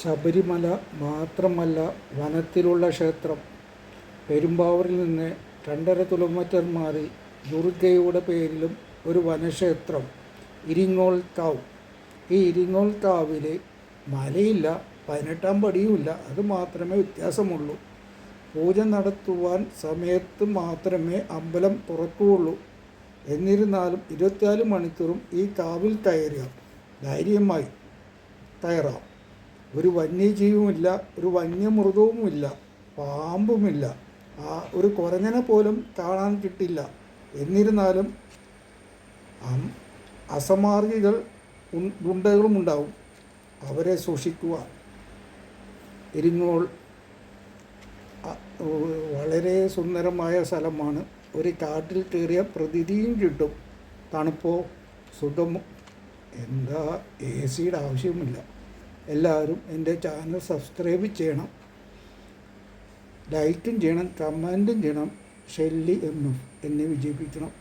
ശബരിമല മാത്രമല്ല വനത്തിലുള്ള ക്ഷേത്രം. പെരുമ്പാവൂരിൽ നിന്ന് രണ്ടര കിലോമീറ്റർ മാറി ദുർഗയുടെ പേരിലും ഒരു വനക്ഷേത്രം ഇരിങ്ങോൾ കാവ് ഈ ഇരിങ്ങോൾ കാവിൽ മലയില്ല പതിനെട്ടാം പടിയുമില്ല. അത് മാത്രമേ വ്യത്യാസമുള്ളൂ. പൂജ നടത്തുവാൻ സമയത്ത് മാത്രമേ അമ്പലം തുറക്കുകയുള്ളൂ എന്നിരുന്നാലും ഇരുപത്തിനാല് മണിക്കൂറും ഈ താവിൽ കയറിയാം ധൈര്യമായി കയറാം ഒരു വന്യജീവിയുമില്ല ഒരു വന്യമൃഗവുമില്ല പാമ്പുമില്ല. ആ ഒരു കുരങ്ങനെ പോലും കാണാൻ കിട്ടില്ല. എന്നിരുന്നാലും അസമാർഗികൾ ഗുണ്ടകളും ഉണ്ടാവും. അവരെ സൂക്ഷിക്കുക. ഇരിങ്ങോൾ വളരെ സുന്ദരമായ സ്ഥലമാണ്. ഒരു കാട്ടിൽ കയറിയ പ്രതീതിയും കിട്ടും. തണുപ്പോ സുഖമോ? എന്താ? എ സിയുടെ ആവശ്യമില്ല എല്ലാവരും എന്റെ ചാനൽ സബ്സ്ക്രൈബ് ചെയ്യണം. ലൈക്കും ചെയ്യണം കമന്റും ചെയ്യണം. ഷെല്ലി എന്നും എന്നെ വിജയിപ്പിക്കണം.